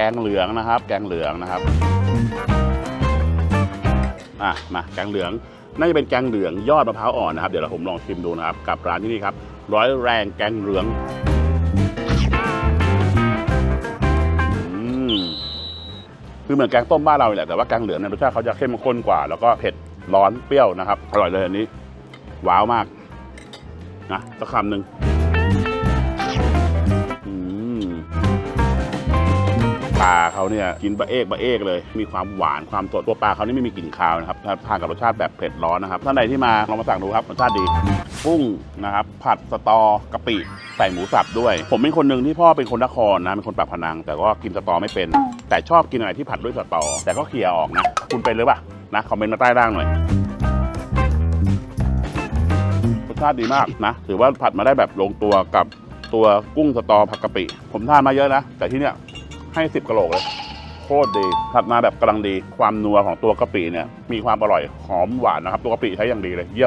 แกงเหลืองนะครับ แกงเหลืองนะครับอะมาแกงเหลืองน่าจะเป็นแกงเหลืองยอดมะพร้าวอ่อนนะครับ เดี๋ยวเราผมลองชิมดูนะครับ กับร้านที่นี่ครับ ร้อยแรงแกงเหลืองอืมคือเหมือนแกงต้มบ้านเราแหละแต่ว่าแกงเหลืองเนี่ยรสชาติเขาจะเข้มข้นกว่า แล้วก็เผ็ดร้อนเปรี้ยวนะครับ อร่อยเลยอันนี้ ว้าวมากนะสักคำหนึ่ง ปลาเขาเนี่ยกินบะเอกบะเอกเลย มีความหวานความสดตัวปลาเขานี่ไม่มีกลิ่นคาวนะครับทานกับรสชาติแบบเผ็ดร้อนนะครับท่านใดที่มาลองมาสั่งดูครับรสชาติดีกุ้งนะครับผัดสตอกะปิใส่หมูสับด้วย ผมเป็นคนหนึ่งที่พ่อเป็นคนนครนะเป็นคนปากพนัง แต่ก็กินสตอไม่เป็น แต่ชอบกินอะไรที่ผัดด้วยสตอ แต่ก็เคลียร์ออกนะคุณเป็นหรือเปล่านะคอมเมนต์มาใต้ล่างหน่อยรสชาติดีมากนะ ถือว่าผัดมาได้แบบลงตัวกับตัวกุ้งสตอผักกะปิ ผมทานมาเยอะนะ แต่ที่เนี้ย ให้สิบกะโหลกเลยโคตรดีถัดมาแบบกำลังดี ความนัวของตัวกะปิเนี่ยมีความอร่อยหอมหวานนะครับ ตัวกะปิใช้อย่างดีเลยเยี่ยม